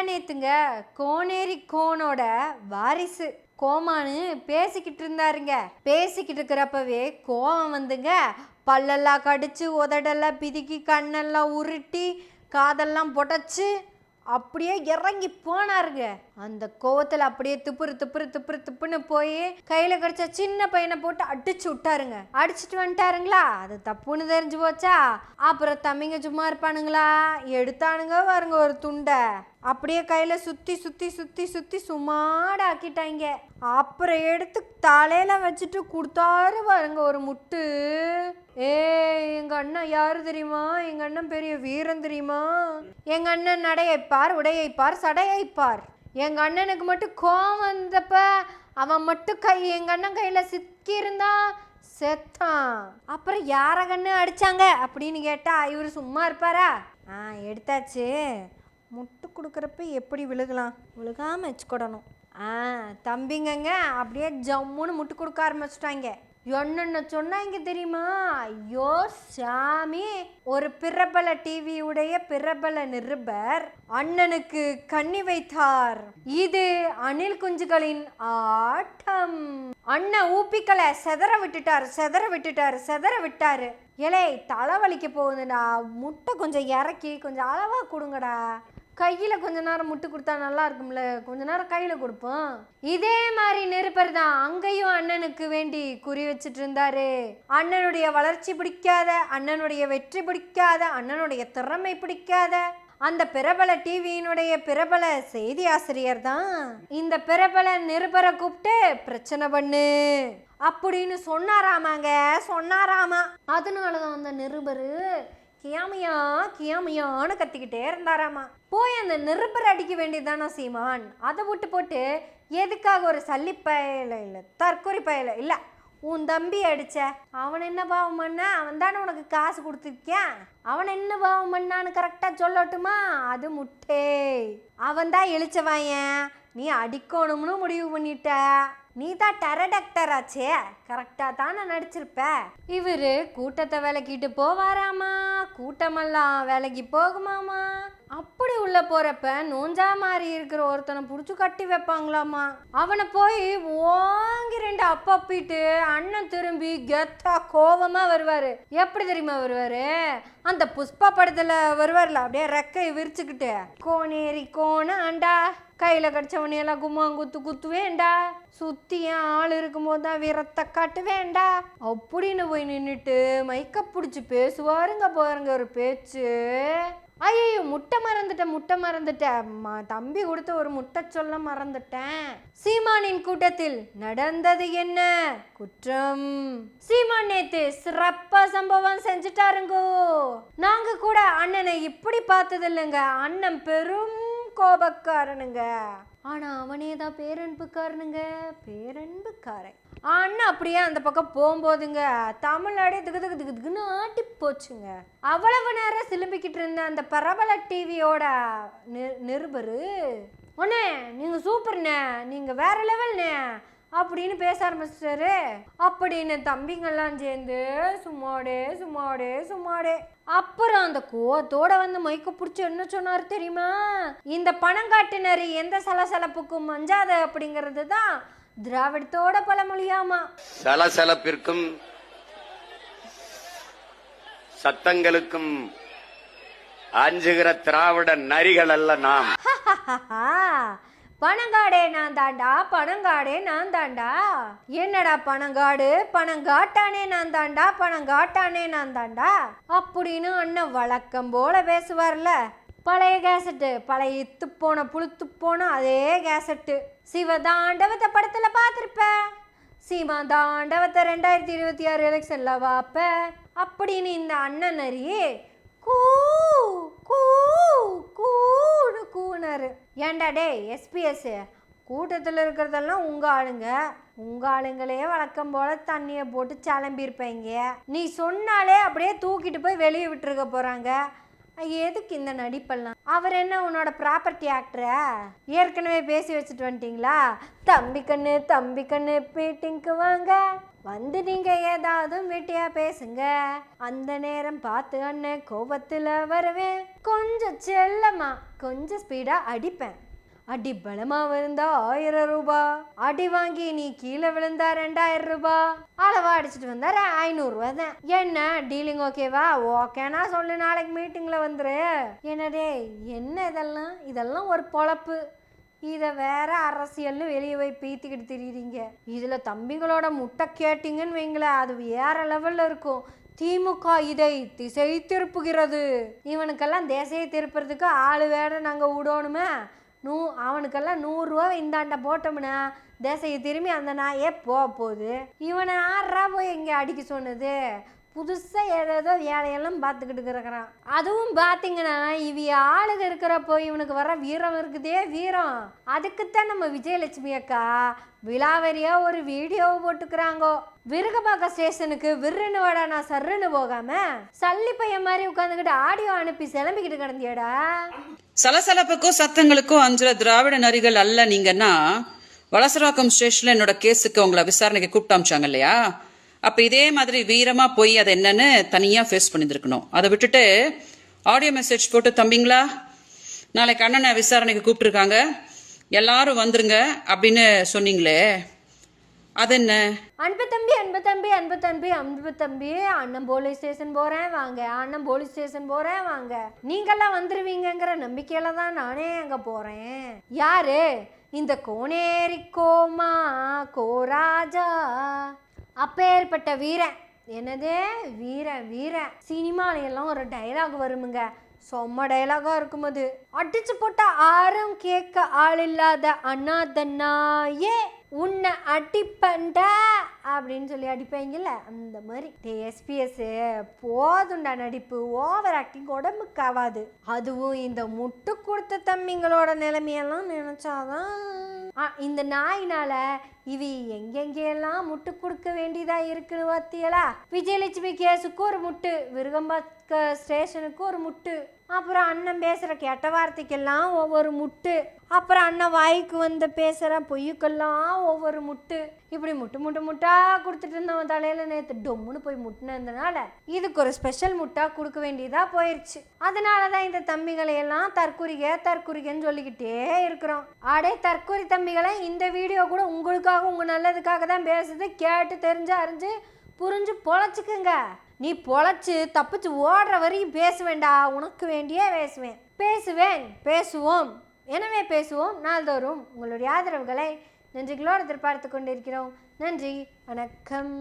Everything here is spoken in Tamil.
முந்தா நேத்துங்க கோனேரி கோனோட வாரிசு கோமானு பேசிக்கிட்டு இருந்தாருங்க. பேசிக்கிட்டு இருக்கிறப்பவே கோவம் வந்துங்க. பல்லெல்லாம் கடிச்சு உதடெல்லாம் பிதுக்கி கண்ணெல்லாம் உருட்டி காதெல்லாம் புடைச்சு அப்படியே இறங்கி போனாருங்க. அந்த கோவத்தில் அப்படியே துப்புரு துப்புரு துப்புரு துப்புன்னு போய் கையில் கிடச்ச சின்ன பையனை போட்டு அடிச்சு விட்டாருங்க. அடிச்சிட்டு வந்துட்டாருங்களா? அது தப்புன்னு தெரிஞ்சு போச்சா? அப்புறம் தம்பிங்க சும்மா இருப்பானுங்களா? எடுத்தானுங்க பாருங்க ஒரு துண்டை. அப்படியே கையில சுத்தி சுத்தி சுத்தி சுத்தி சுமாட ஆக்கிட்டாங்க. அப்புறம் எடுத்து தலையில வச்சுட்டு கொடுத்தாரு பாருங்க ஒரு முட்டு. ஏ எங்க அண்ணன் யாரு தெரியுமா? எங்க அண்ணன் பெரிய வீரன் தெரியுமா? எங்க அண்ணன் நடையைப்பார் உடையைப்பார் சடையைப்பார். எங்கள் அண்ணனுக்கு மட்டும் கோவம் வந்தப்ப அவன் மட்டும் கை எங்கள் அண்ணன் கையில் சிக்கியிருந்தான் செத்தான். அப்புறம் யார கண்ணு அடிச்சாங்க அப்படின்னு கேட்டால் இவர் சும்மா இருப்பாரா? ஆ எடுத்தாச்சு. முட்டு கொடுக்குறப்ப எப்படி விழுகலாம்? விழுகாமல் வச்சுக்கிடணும். ஆ தம்பிங்கங்க அப்படியே ஜம்முன்னு முட்டு கொடுக்க ஆரம்பிச்சிட்டாங்க. என்னென்ன சொன்னாங்க தெரியுமா? ஐயோ சாமி. ஒரு பிரபல டிவியுடைய பிரபல நிருபர் அண்ணனுக்கு கண்ணி வைத்தார். இது அணில் குஞ்சுகளின் ஆட்டம். அண்ணன் ஊப்பிக்களை செதற விட்டுட்டாரு செதற விட்டுட்டாரு செதற விட்டாரு. ஏலே தலைவலிக்க போகுதுடா. முட்டை கொஞ்சம் இறக்கி கொஞ்சம் அளவா கொடுங்கடா. கையில் கொஞ்ச நேரம் முட்டு கொடுத்தா நல்லா இருக்கும்ல? கொஞ்ச நேரம் கையில் கொடுப்போம். இதே மாதிரி நெருப்பர் தான் அங்கேயும் அண்ணனுக்கு வேண்டி குறி வச்சுட்டு இருந்தாரு. அண்ணனுடைய வளர்ச்சி பிடிக்காத அண்ணனுடைய வெற்றி பிடிக்காத அண்ணனுடைய திறமை பிடிக்காத அந்த பிரபல டிவியினுடைய பிரபல செய்தி ஆசிரியர் தான். இந்த பிரபல நிருபரை கூப்பிட்டு பிரச்சனை பண்ணு. அப்படின்னு சொன்னாராமாங்க சொன்னாராமா. அதனால தான் அந்த நிருபரு கியாமியா கியாமியான்னு கத்திக்கிட்டே இருந்தாராமா. போய் அந்த நெருப்பர் அடிக்க வேண்டியதுதானா சீமான்? அதை விட்டு போட்டு எதுக்காக ஒரு சல்லி பயல இல்லை தற்கொலை பயல இல்லை உன் தம்பி அடிச்ச அவன் என்ன பாவம் பண்ணா? அவன் தானே உனக்கு காசு கொடுத்துருக்கேன் அவன் என்ன பாவம் பண்ணான்னு கரெக்டாக சொல்லட்டுமா? அது முட்டே. அவன் தான் இழிச்சவாயன் நீ அடிக்கணும்னு முடிவு பண்ணிட்ட. நீ தான் டெரடக்டர் ஆச்சே. கரெக்டாக தானே நடிச்சிருப்ப. இவர் கூட்டத்தை விலக்கிட்டு போவாராமா? கூட்டமெல்லாம் விலகி போகுமாமா? அப்படி உள்ள போறப்ப நோஞ்சா மாதிரி இருக்கிற ஒருத்தனை பிடிச்சி கட்டி வைப்பாங்களாமா? அவனை போய் ஓங்கி ரெண்டு அப்பப்பிட்டு அண்ணன் திரும்பி கெத்தா கோவமா வருவாரு. எப்படி தெரியுமா வருவாரு? அந்த புஷ்பா படத்துல வருவார்ல அப்படியே ரெக்கையை விரிச்சுக்கிட்டு கோனேரி கோண அண்டா கையில கடிச்சவனையெல்லாம் கும்மாங்குத்து குத்துவேண்டா வேண்டா என் ஆள் இருக்கும்போது தான் வீரத்தை காட்டுவேண்டா. அப்படின்னு போய் நின்றுட்டு மைக்க பிடிச்சி பேசுவாருங்க பாருங்க ஒரு பேச்சு. ஐயோ முட்டை மறந்துட்டேன் முட்டை மறந்துட்டேன். ம- தம்பி கொடுத்த ஒரு முட்டை சொல்ல மறந்துட்டேன். சீமானின் கூட்டத்தில் நடந்தது என்ன? குற்றம். சீமான் நேத்து சிறப்பா சம்பவம் செஞ்சுட்டாருங்கோ. நாங்க கூட அண்ணனை இப்படி பார்த்தது இல்லைங்க அண்ணன் பெரும் கோபக்காரனுங்க. ஆனா அவனே தான் பேரன்புக்காரனுங்க. பேரன்புக்காரன். அண்ணன் அப்படியே அந்த பக்கம் போகும்போதுங்க தமிழ்நாடே திகு திகு திகு திகுன்னு ஆட்டி போச்சுங்க. அவ்வளவு நேரம் சிலும்பிக்கிட்டு இருந்த அந்த பிரபல டிவியோட நிருபரு ஒண்ணே நீங்க சூப்பர்ண்ணே நீங்க வேற லெவல்ண்ணே அப்படின்னு பேச ஆரம்பிச்சிட்டாரு. அப்படின்னு தம்பிங்கெல்லாம் சேர்ந்து சும்மாடே சும்மாடே சும்மாடே. அப்புறம் அந்த கோவத்தோட வந்து மைக்க பிடிச்சி என்ன சொன்னார் தெரியுமா? இந்த பணங்காட்டு எந்த சலசலப்புக்கும் மஞ்சாத அப்படிங்கிறது தான் திராவிடத்தோட பழமொழியாமா? சலசலப்பிற்கும் சத்தங்களுக்கும் அஞ்சுகிற திராவிட நரிகள் அல்ல நாம் பணங்காடே நான் தாண்டா பணங்காடே நான் தாண்டா என்னடா பணங்காடு? பணங்காட்டானே நான் தாண்டா பணங்காட்டானே நான் தாண்டா அப்படின்னு அண்ணன் வழக்கம் போல பேசுவார்ல. பழைய கேசட்டு பழைய இத்து போன புளுத்து போன அதே கேசட்டு. சிவதாண்டவத்தை படத்தில் பார்த்துருப்ப சீமா தாண்டவத்தை ரெண்டாயிரத்தி இருபத்தி ஆறு எலெக்ஷனில் வாப்ப? அப்படின்னு இந்த அண்ணன் அறியே கூ கூ கூன்னு கூனாரு. ஏண்டா டே எஸ்பிஎஸ் கூட்டத்தில் இருக்கிறதெல்லாம் உங்கள் ஆளுங்க. உங்கள் ஆளுங்களே வழக்கம் போல் தண்ணியை போட்டு கிளம்பியிருப்பீங்க நீ சொன்னாலே அப்படியே தூக்கிட்டு போய் வெளியே விட்டுருக்க போகிறாங்க எதுக்கு இந்த நடிப்பெல்லாம்? அவர் என்ன உன்னோட ப்ராப்பர்ட்டி ஆக்டரா ஏற்கனவே பேசி வச்சுட்டு வந்துட்டீங்களா? தம்பி கண்ணு தம்பி கண்ணு மீட்டிங்க்கு வாங்க. வந்து நீங்க ஏதாவது வெட்டியா பேசுங்க. அந்த நேரம் பார்த்து அண்ணன் கோபத்துல வருவேன். கொஞ்சம் செல்லமா கொஞ்சம் ஸ்பீடா அடிப்பேன். அடி பலமா விழுந்தா ஆயிரம் ரூபாய் அடி வாங்கி நீ கீழே விழுந்தா ரெண்டாயிரம் ரூபா. அளவா அடிச்சிட்டு வந்தா ஐநூறு ரூபா தான். என்ன டீலிங் ஓகேவா ஓகேனா சொல்லு நாளைக்கு மீட்டிங்ல வந்துரு. என்னடே என்ன இதெல்லாம்? இதெல்லாம் ஒரு பொழப்பு. இதை வேற அரசியல்னு வெளியே போய் பீத்திக்கிட்டு திரியுறீங்க. இதில் தம்பிங்களோட முட்டை கேட்டிங்கன்னு வைங்களேன் அது வேற லெவலில் இருக்கும். திமுக இதை திசை திருப்புகிறது. இவனுக்கெல்லாம் திசையை திருப்புறதுக்கு ஆள் வேற நாங்கள் விடணுமே நூ அவனுக்கெல்லாம் நூறுரூவா இந்தாண்ட போட்டோம்னா தேசையை திரும்பி அந்த நாயே போக போகுது இவனை ஆறா போய் எங்கே அடிக்க சொன்னது? புதுசாக ஏதேதோ வேலையெல்லாம் பார்த்துக்கிட்டு இருக்கிறான் அதுவும் பார்த்தீங்கன்னா இவிய ஆளுக இருக்கிறப்போ இவனுக்கு வர வீரம் இருக்குதே வீரம். அதுக்குத்தான் நம்ம விஜயலட்சுமி அக்கா விலாவரியா ஒரு வீடியோவை போட்டுக்கிறாங்கோ. விருகபாக்க ஸ்டேஷனுக்கு விருன்னு வாடா நான் சர்ருன்னு போகாம சல்லி பையன் மாதிரி உட்காந்துக்கிட்டு ஆடியோ அனுப்பி சிலம்பிக்கிட்டு கிடந்தியடா. சலசலப்புக்கும் சத்தங்களுக்கும் அஞ்சுற திராவிட நரிகள் அல்ல நீங்கன்னா வலசராக்கம் ஸ்டேஷன்ல என்னோட கேஸுக்கு உங்களை விசாரணைக்கு கூப்பிட்டு அமிச்சாங்க இல்லையா? அப்ப இதே மாதிரி வீரமா போய் அது என்னன்னு தனியா ஃபேஸ் பண்ணியிருக்கணும் அதை விட்டுட்டு ஆடியோ மெசேஜ் போட்டு தம்பிங்களா நாளைக்கு அண்ணனை விசாரணைக்கு கூப்பிட்டுருக்காங்க. எல்லாரும் வந்துருங்க அப்படின்னு சொன்னீங்களே. அது என்ன? அன்பு தம்பி அன்பு தம்பி அன்பு தம்பி அன்பு தம்பி அண்ணன் போலீஸ் ஸ்டேஷன் போறேன் வாங்க. அண்ணன் போலீஸ் ஸ்டேஷன் போறேன் வாங்க. நீங்கெல்லாம் வந்துருவீங்கங்கிற நம்பிக்கையில தான் நானே அங்க போறேன். யாரு? இந்த கோனேரி கோமா கோராஜா அப்பேற்பட்ட வீரன் என்னது? வீரன் வீரன் சினிமாலையெல்லாம் எல்லாம் ஒரு டைலாக் வருமுங்க. செம்ம டைலாகா இருக்கும் அது. அடிச்சு போட்ட ஆரம் கேட்க ஆள் இல்லாத அண்ணாதன்னாயே. உன்னை அடிப்பண்டா அப்படின்னு சொல்லி அடிப்பாங்கல்ல அந்த மாதிரி. எஸ்பிஎஸ் போதுண்டா நடிப்பு. ஓவர் ஆக்டிங் உடம்புக்கு ஆகாது அதுவும் இந்த முட்டு கொடுத்த தம்பிங்களோட நிலைமையெல்லாம் நினைச்சாதான். இந்த நாயினால இவி எங்கெங்கெல்லாம் முட்டு கொடுக்க வேண்டியதா இருக்குன்னு பார்த்தியலா விஜயலட்சுமி கேஸுக்கு ஒரு முட்டு. விருகம்பா ஸ்டேஷனுக்கு ஒரு முட்டு. அப்புறம் அண்ணன் பேசுகிற கெட்ட வார்த்தைக்கெல்லாம் ஒவ்வொரு முட்டு. அப்புறம் அண்ணன் வாய்க்கு வந்து பேசுகிற பொய்யுக்கெல்லாம் ஒவ்வொரு முட்டு. இப்படி முட்டு முட்டு முட்டா கொடுத்துட்டு இருந்தவன் தலையில் நேற்று டொம்முன்னு போய் முட்டினதுனால இதுக்கு ஒரு ஸ்பெஷல் முட்டாக கொடுக்க வேண்டியதாக போயிடுச்சு அதனால தான் இந்த தம்பிகளை எல்லாம் தற்குறிக தற்குறிகன்னு சொல்லிக்கிட்டே இருக்கிறோம். அடே தற்குறி தம்பிகளை இந்த வீடியோ கூட உங்களுக்காக உங்கள் நல்லதுக்காக தான் பேசுது. கேட்டு தெரிஞ்சு அறிஞ்சு புரிஞ்சு பொழைச்சிக்குங்க. நீ பொழைச்சு தப்பிச்சு ஓடுற வரையும் பேசுவேண்டா உனக்கு வேண்டியே பேசுவேன். பேசுவேன் பேசுவோம். எனவே பேசுவோம் நாள்தோறும். உங்களுடைய ஆதரவுகளை நன்றிகளோடு எதிர்பார்த்து கொண்டிருக்கிறோம். நன்றி வணக்கம்.